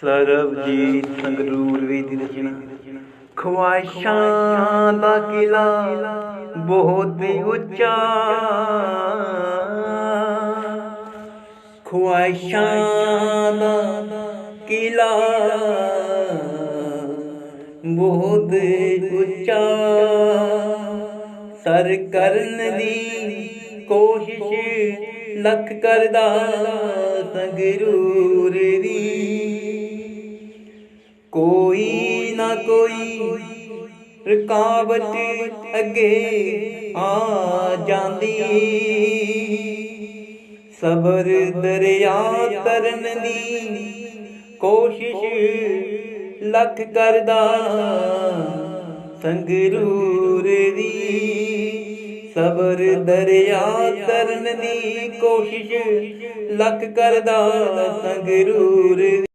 ਸਰਬਜੀਤ ਸੰਗਰੂਰ ਵੀ ਦੀ ਰਚਨਾ ਖਵਾਇਸ਼ਾਂ ਦਾ ਕਿਲਾ ਬਹੁਤ ਉੱਚਾ। ਖਵਾਇਸ਼ਾਂ ਦਾ ਕਿਲਾ ਬਹੁਤ ਉੱਚਾ। ਸਰ ਕਰਨ ਦੀ ਕੋਸ਼ਿਸ਼ ਲੱਖ ਕਰਦਾ ਸੰਗਰੂਰ ਦੀ। ਕੋਈ ਨਾ ਕੋਈ ਰੁਕਾਵਟ ਅੱਗੇ ਆ ਜਾਂਦੀ। ਸਬਰ ਦਰਿਆ ਤਰਨ ਦੀ ਕੋਸ਼ਿਸ਼ ਲੱਖ ਕਰਦਾ। ਸੰਗਰੂਰ ਦੀ ਸਬਰ ਦਰਿਆ ਤਰਨ ਦੀ ਕੋਸ਼ਿਸ਼ ਲੱਖ ਕਰਦਾ। ਸੰਗਰੂਰ